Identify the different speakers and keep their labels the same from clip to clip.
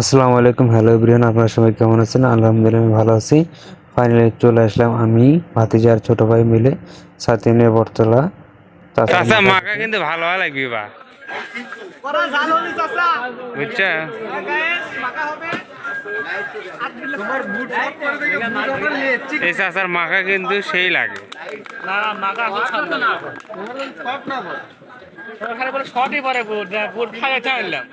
Speaker 1: আসসালামু আলাইকুম। Hello everyone আপনারা সবাই কেমন আছেন? আলহামদুলিল্লাহ আমি ভালো আছি। ফাইনালি চলে আসলাম আমি ভাতিজার ছোট ভাই মিলে সাথে নিয়ে বটতলা। তাছাড়া
Speaker 2: চাচা মাকা কিন্তু ভালো লাগবে বা। বুঝছ? এই চাচার মাকা কিন্তু সেই লাগে।
Speaker 3: না ছাড়বে না। শর্টই পরে বুট বুট ফাঁকে চাইলাম।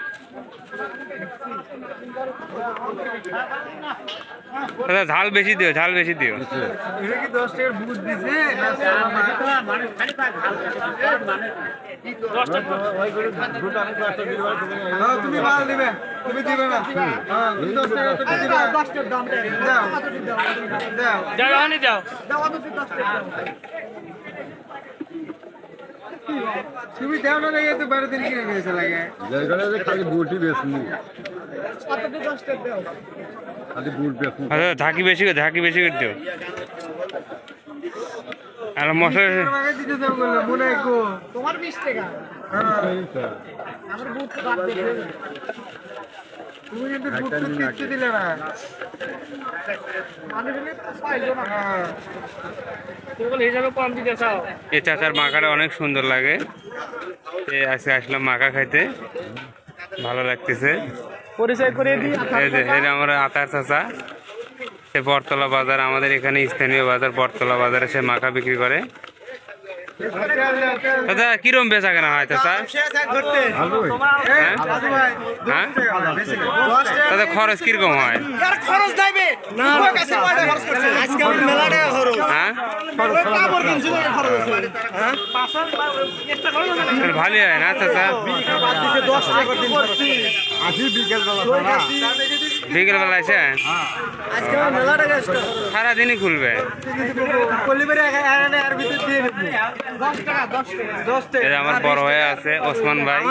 Speaker 2: দাদা ঝাল বেশি দিও ঝাল বেশি দিও।
Speaker 3: দশটা
Speaker 4: তুমি মাল দিবে তুমি দিবে না। হ্যাঁ তুমি দাও দাও
Speaker 3: যাও
Speaker 4: তুমি দাও। না এই তো বারো দিন কিনে নিয়েছে লাগে।
Speaker 5: খালি বুট বেশনি
Speaker 2: আচ্ছা ঝাঁকি বেশি করে ঝাঁকি বেশি করে দিও। আর মশলা
Speaker 4: হয়
Speaker 6: তোমার বিশ টাকা। আমার বুট বাদ
Speaker 4: তুমি কিন্তু বুট তো কিনতে দিলে না।
Speaker 6: আমি দিলে পাইলো না
Speaker 4: হ্যাঁ।
Speaker 3: চাও?
Speaker 2: এই চাচার মাকাটা অনেক সুন্দর লাগে। এ আজকে আসলাম মাখা খাইতে। ভালো লাগতেছে
Speaker 6: পরিচয় করে দিই
Speaker 2: এই যে এই যে আমরা আতার চাচা সে বটতলা বাজার আমাদের এখানে স্থানীয় বাজার বটতলা বাজারে সে মাখা বিক্রি করে দাদা কিরম বেচা কেনা হয় চাচা হ্যাঁ হ্যাঁ দাদা খরচ কীরকম হয়
Speaker 6: খরচ
Speaker 2: হ্যাঁ
Speaker 6: না আছে হ্যাঁ?
Speaker 2: হয় না চাচা
Speaker 6: দশ টাকা দিন
Speaker 5: আসি বিকেল বেলা
Speaker 2: বিকেল বেলা এসে?
Speaker 6: আজকে আমার মেলা টাকা
Speaker 2: সারাদিনই খুলবে? আমার বড় হয়ে আছে ওসমান ভাই।